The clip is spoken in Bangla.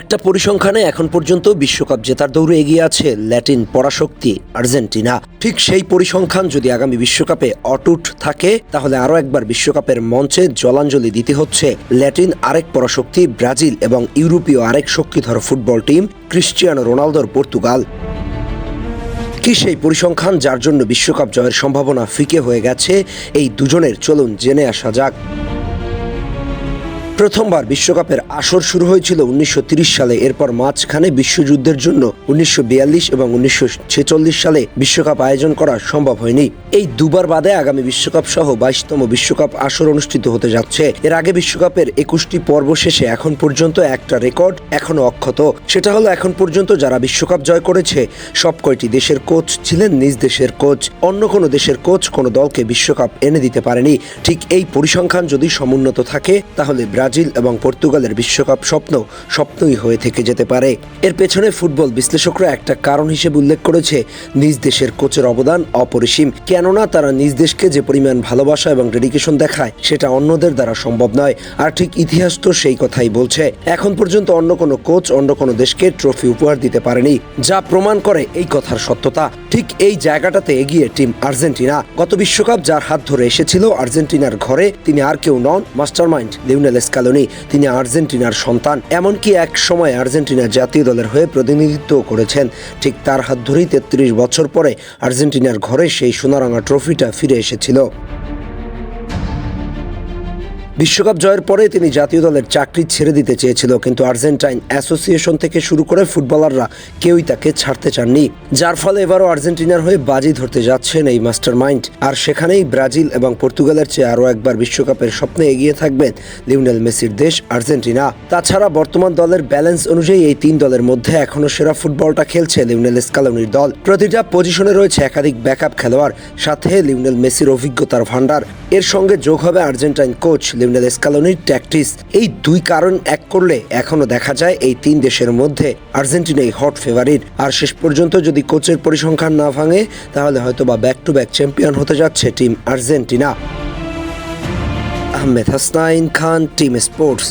একটা পরিসংখ্যানে এখন পর্যন্ত বিশ্বকাপ জেতার দৌড়ে এগিয়ে আছে ল্যাটিন পরাশক্তি আর্জেন্টিনা। ঠিক সেই পরিসংখ্যান যদি আগামী বিশ্বকাপে অটুট থাকে, তাহলে আরও একবার বিশ্বকাপের মঞ্চে জলাঞ্জলি দিতে হচ্ছে ল্যাটিন আরেক পরাশক্তি ব্রাজিল এবং ইউরোপীয় আরেক শক্তিধর ফুটবল টিম ক্রিশ্চিয়ানো রোনালদোর পর্তুগাল। কি সেই পরিসংখ্যান যার জন্য বিশ্বকাপ জয়ের সম্ভাবনা ফিকে হয়ে গেছে, এই দুজনের চলুন জেনে আসা যাক। প্রথমবার বিশ্বকাপের আসর শুরু হয়েছিল উনিশশো সালে। এরপর মাঝখানে বিশ্বযুদ্ধের জন্য উনিশশো বিয়াল্লিশ এবং উনিশশো ছেচল্লিশ সালে বিশ্বকাপ আয়োজন করা সম্ভব হয়নি। এই দুবার বাদে আগামী বিশ্বকাপ সহ বাইশতম বিশ্বকাপ আসর অনুষ্ঠিত হতে যাচ্ছে। এর আগে বিশ্বকাপের একুশটি পর্ব শেষে এখন পর্যন্ত একটা রেকর্ড এখনও অক্ষত। সেটা হলো এখন পর্যন্ত যারা বিশ্বকাপ জয় করেছে, সব কয়টি দেশের কোচ ছিলেন নিজ দেশের কোচ। অন্য কোনো দেশের কোচ কোনো দলকে বিশ্বকাপ এনে দিতে পারেনি। ঠিক এই পরিসংখ্যান যদি সমুন্নত থাকে, তাহলে ব্রাজিল এবং পর্তুগালের বিশ্বকাপ স্বপ্ন স্বপ্নই হয়ে থেকে যেতে পারে। এর পেছনে ফুটবল বিশ্লেষকরা একটা কারণ হিসেবে উল্লেখ করেছে, নিজ দেশের কোচের অবদান অপরিসীম। কেননা তারা নিজ দেশকে যে পরিমাণ ভালোবাসা এবং ডেডিকেশন দেখায়, সেটা অন্যদের দ্বারা সম্ভব নয়। আর ঠিক ইতিহাস তো সেই কথাই বলছে। এখন পর্যন্ত অন্য কোনো কোচ অন্য কোনো দেশকে ট্রফি উপহার দিতে পারেনি, যা প্রমাণ করে এই কথার সত্যতা। ঠিক এই জায়গাটাতে এগিয়ে টিম আর্জেন্টিনা। গত বিশ্বকাপ যার হাত ধরে এসেছিল আর্জেন্টিনার ঘরে, তিনি আর কেউ নন মাস্টার মাস্টারমাইন্ড লিওনেল স্কালোনি তিনি আর্জেন্টিনার সন্তান। এমনকি এক সময় আর্জেন্টিনা জাতীয় দলের হয়ে প্রতিনিধিত্ব করেছেন। ঠিক তার হাত ধরেই তেত্রিশ বছর পরে আর্জেন্টিনার ঘরে সেই সোনারাঙা ট্রফিটা ফিরে এসেছিল। বিশ্বকাপ জয়ের পরে তিনি জাতীয় দলের চাকরি ছেড়ে দিতে চেয়েছিল, কিন্তু আর্জেন্টাইন অ্যাসোসিয়েশন থেকে শুরু করে ফুটবলাররা কেউই তাকে ছাড়তে চাননি, যার ফলে এবারও আর্জেন্টিনার হয়ে বাজি ধরতে যাচ্ছেন এই মাস্টার মাইন্ড আর সেখানেই ব্রাজিল এবং পর্তুগালের চেয়ে আরও একবার বিশ্বকাপের স্বপ্নে এগিয়ে থাকবেন লিওনেল মেসির দেশ আর্জেন্টিনা। তাছাড়া বর্তমান দলের ব্যালেন্স অনুযায়ী এই তিন দলের মধ্যে এখনও সেরা ফুটবলটা খেলছে লিওনেল স্কালোনির দল। প্রতিটা পজিশনে রয়েছে একাধিক ব্যাকআপ খেলোয়াড়, সাথে লিওনেল মেসির অভিজ্ঞতার ভাণ্ডার। এর সঙ্গে যোগ হবে আর্জেন্টাইন কোচ লিওনেল স্কালোনির ট্যাকটিস। এই দুই কারণ এক করলে এখনও দেখা যায় এই তিন দেশের মধ্যে আর্জেন্টিনাই হট ফেভারিট। আর শেষ পর্যন্ত যদি কোচের পরিসংখ্যান না ভাঙে, তাহলে হয়তো বা ব্যাক টু ব্যাক চ্যাম্পিয়ন হতে যাচ্ছে team Argentina. Ahmed Hasnain Khan, team sports.